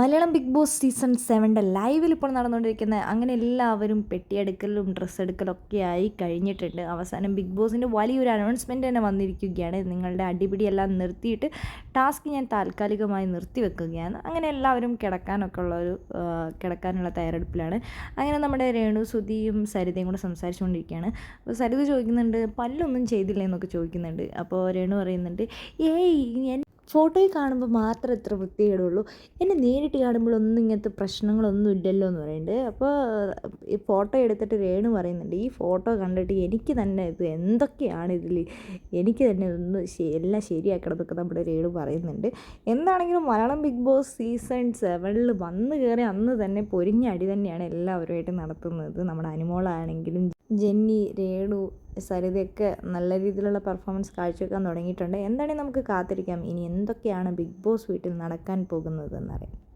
Malayalam Bigg Boss season സെവന്റെ ലൈവിൽ ഇപ്പോൾ നടന്നുകൊണ്ടിരിക്കുന്ന അങ്ങനെ എല്ലാവരും പെട്ടിയെടുക്കലും ഡ്രസ്സ് എടുക്കലും ഒക്കെ ആയി കഴിഞ്ഞിട്ടുണ്ട്. അവസാനം ബിഗ് ബോസിന്റെ വലിയൊരു അനൗൺസ്മെന്റ് തന്നെ വന്നിരിക്കുകയാണ്. നിങ്ങളുടെ അടിപിടിയെല്ലാം നിർത്തിയിട്ട് ടാസ്ക് ഞാൻ താൽക്കാലികമായി നിർത്തി വെക്കുകയാണ്. അങ്ങനെ എല്ലാവരും കിടക്കാനൊക്കെ ഉള്ള ഒരു കിടക്കാനുള്ള തയ്യാറെടുപ്പിലാണ്. അങ്ങനെ നമ്മുടെ രേണു സുധിയും സരിതയും കൂടെ സംസാരിച്ചുകൊണ്ടിരിക്കുകയാണ്. അപ്പോൾ സരിത ചോദിക്കുന്നുണ്ട് പല്ലൊന്നും ചെയ്തില്ലേ എന്നൊക്കെ ചോദിക്കുന്നുണ്ട്. അപ്പോൾ രേണു പറയുന്നുണ്ട് ഏയ് ഫോട്ടോയിൽ കാണുമ്പോൾ മാത്രം ഇത്ര വൃത്തികേടുള്ളൂ. എന്നെ നേരിട്ട് കാണുമ്പോഴൊന്നും ഇങ്ങനത്തെ പ്രശ്നങ്ങളൊന്നും ഇല്ലല്ലോ എന്ന് പറയുന്നുണ്ട് അപ്പോൾ ഈ ഫോട്ടോ എടുത്തിട്ട് രേണു പറയുന്നുണ്ട് ഈ ഫോട്ടോ കണ്ടിട്ട് എനിക്ക് തന്നെ ഇത് എന്തൊക്കെയാണ് ഇതിൽ എനിക്ക് തന്നെ ഒന്ന് എല്ലാം ശരിയാക്കണമെന്നൊക്കെ നമ്മുടെ രേണു പറയുന്നുണ്ട്. എന്താണെങ്കിലും മലയാളം ബിഗ് ബോസ് സീസൺ സെവനിൽ വന്ന് കയറി അന്ന് തന്നെ പൊരിഞ്ഞ അടി തന്നെയാണ് എല്ലാവരുമായിട്ട് നടത്തുന്നത്. നമ്മുടെ അനുമോളാണെങ്കിലും ജെന്നി രേണു സരിതയൊക്കെ നല്ല രീതിയിലുള്ള പെർഫോമൻസ് കാഴ്ചവെക്കാൻ തുടങ്ങിയിട്ടുണ്ട്. എന്താണെങ്കിൽ നമുക്ക് കാത്തിരിക്കാം. ഇനി എന്തൊക്കെയാണ് ബിഗ് ബോസ് വീട്ടിൽ നടക്കാൻ പോകുന്നത് എന്നറിയാം